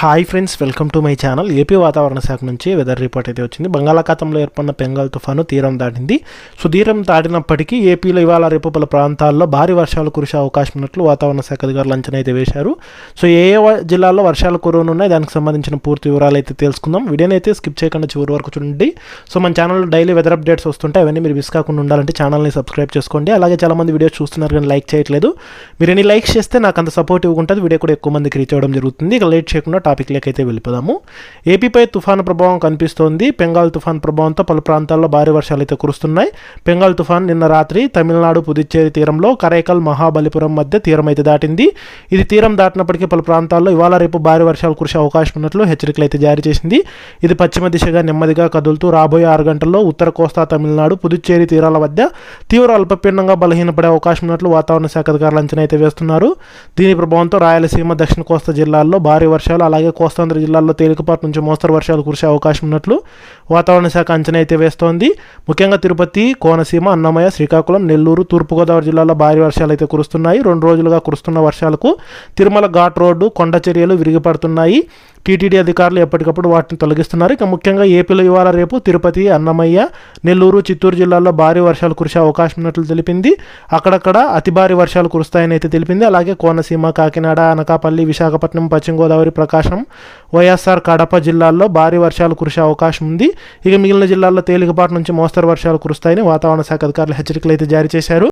Hi friends welcome to my channel. AP వాతావరణ శాఖ నుంచి వెదర్ రిపోర్ట్ అయితే వచ్చింది. బంగాళాఖాతంలో ఏర్పడిన బెంగాల్ తుఫాను తీరం దాటింది. సో తీరం దాటినప్పటికీ ఏపీలో ఇవాళ రేపు పలు ప్రాంతాల్లో భారీ వర్షాలు కురిసే అవకాశం ఉన్నట్లు వాతావరణ శాఖ అధికారులు అంచనా అయితే వేశారు. సో ఏ ఏ జిల్లాల్లో వర్షాలు కురవనున్నాయి దానికి సంబంధించిన పూర్తి వివరాలు అయితే తెలుసుకుందాం. వీడియోని అయితే స్కిప్ చేయకుండా చివరి వరకు చూడండి. సో మన ఛానల్లో డైలీ వెదర్ అప్డేట్స్ వస్తుంటాయి అవన్నీ మీరు మిస్ కాకుండా ఉండాలంటే ఛానల్ని సబ్స్క్రైబ్ చేసుకోండి. అలాగే చాలామంది వీడియోస్ చూస్తున్నారు కానీ లైక్ చేయట్లేదు. మీరు ఎన్ని లైక్స్ చేస్తే నాకు అంత సపోర్టివ్గా ఉంటుంది. వీడియో కూడా ఎక్కువ మందికి రీచ్ అవ్వడం జరుగుతుంది. ఇక లేట్ చేయకుండా టాపిక్ అయితే వెళ్ళిపోదాము. ఏపీపై తుఫాను ప్రభావం కనిపిస్తోంది. బెంగాల్ తుఫాన్ ప్రభావంతో పలు ప్రాంతాల్లో భారీ వర్షాలు అయితే కురుస్తున్నాయి. బెంగాల్ తుఫాన్ నిన్న రాత్రి తమిళనాడు పుదుచ్చేరి తీరంలో కరైకల్ మహాబలిపురం మధ్య తీరం అయితే దాటింది. ఇది తీరం దాటినప్పటికీ పలు ప్రాంతాల్లో ఇవాళ రేపు భారీ వర్షాలు కురిసే అవకాశం ఉన్నట్లు హెచ్చరికలు అయితే జారీ చేసింది. ఇది పశ్చిమ దిశగా నెమ్మదిగా కదులుతూ రాబోయే ఆరు గంటల్లో ఉత్తర కోస్తా తమిళనాడు పుదుచ్చేరి తీరాల మధ్య తీవ్ర అల్పపీడనంగా బలహీనపడే అవకాశం ఉన్నట్లు వాతావరణ శాఖ అధికారులు అంచనా అయితే వేస్తున్నారు. దీని ప్రభావంతో రాయలసీమ దక్షిణ కోస్తా జిల్లాల్లో భారీ వర్షాలు అలాగే కోస్తాంధ్ర జిల్లాల్లో తేలికపాటి నుంచి మోస్తరు వర్షాలు కురిసే అవకాశం ఉన్నట్లు వాతావరణ శాఖ అంచనా అయితే వేస్తోంది. ముఖ్యంగా తిరుపతి కోనసీమ అన్నమయ్య శ్రీకాకుళం నెల్లూరు తూర్పుగోదావరి జిల్లాలో భారీ వర్షాలు అయితే కురుస్తున్నాయి. రెండు రోజులుగా కురుస్తున్న వర్షాలకు తిరుమల ఘాట్ రోడ్డు కొండ చర్యలు విరిగిపడుతున్నాయి. టీటీడీ అధికారులు ఎప్పటికప్పుడు వాటిని తొలగిస్తున్నారు. ఇక ముఖ్యంగా ఏపీలో ఇవాళ రేపు తిరుపతి అన్నమయ్య నెల్లూరు చిత్తూరు జిల్లాల్లో భారీ వర్షాలు కురిసే అవకాశం ఉన్నట్లు తెలిపింది. అక్కడక్కడ అతి భారీ వర్షాలు కురుస్తాయని అయితే తెలిపింది. అలాగే కోనసీమ కాకినాడ అనకాపల్లి విశాఖపట్నం పశ్చిమ గోదావరి ప్రకాశం వైఎస్ఆర్ కడప జిల్లాల్లో భారీ వర్షాలు కురిసే అవకాశం ఉంది. ఇక మిగిలిన జిల్లాల్లో తేలికపాటి నుంచి మోస్తరు వర్షాలు కురుస్తాయని వాతావరణ శాఖ అధికారులు హెచ్చరికలు అయితే జారీ చేశారు.